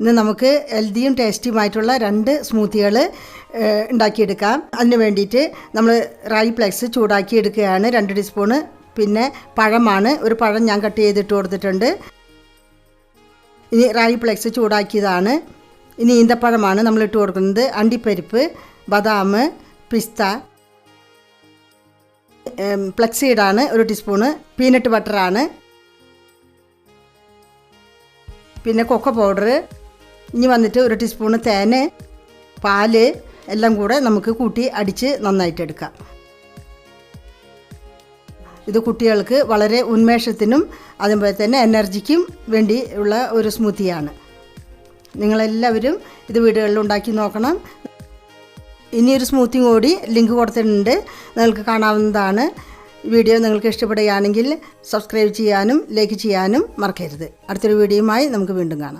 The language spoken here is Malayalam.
ഇന്ന് നമുക്ക് ഹെൽത്തിയും ടേസ്റ്റിയുമായിട്ടുള്ള രണ്ട് സ്മൂത്തികൾ ഉണ്ടാക്കിയെടുക്കാം. അതിന് വേണ്ടിയിട്ട് നമ്മൾ റായി ഫ്ലെക്സ് ചൂടാക്കി എടുക്കുകയാണ് രണ്ട് ടീസ്പൂണ് പിന്നെ പഴമാണ്. ഒരു പഴം ഞാൻ കട്ട് ചെയ്തിട്ട് കൊടുത്തിട്ടുണ്ട്. ഇനി റായി ഫ്ലെക്സ് ചൂടാക്കിയതാണ്. ഇനി ഈന്തപ്പഴമാണ് നമ്മൾ ഇട്ട് കൊടുക്കുന്നത്. അണ്ടിപ്പരിപ്പ് ബദാം പിസ്ത ഫ്ലക്സീഡാണ് ഒരു ടീസ്പൂണ് പീനട്ട് ബട്ടറാണ് പിന്നെ കൊക്കോ പൗഡർ ഇനി വന്നിട്ട് ഒരു ടീസ്പൂണ് തേന് പാൽ എല്ലാം കൂടെ നമുക്ക് കൂട്ടി അടിച്ച് നന്നായിട്ട് എടുക്കാം. ഇത് കുട്ടികൾക്ക് വളരെ ഉന്മേഷത്തിനും അതുപോലെ തന്നെ എനർജിക്കും വേണ്ടി ഉള്ള ഒരു സ്മൂത്തിയാണ് നിങ്ങളെല്ലാവരും ഇത് വീടുകളിൽ ഉണ്ടാക്കി നോക്കണം. ഇനിയൊരു സ്മൂത്തി കൂടി ലിങ്ക് കൊടുത്തിട്ടുണ്ട്. നിങ്ങൾക്ക് കാണാവുന്നതാണ്. വീഡിയോ നിങ്ങൾക്ക് ഇഷ്ടപ്പെടുകയാണെങ്കിൽ സബ്സ്ക്രൈബ് ചെയ്യാനും ലൈക്ക് ചെയ്യാനും മറക്കരുത്. അടുത്തൊരു വീഡിയോയുമായി നമുക്ക് വീണ്ടും കാണാം.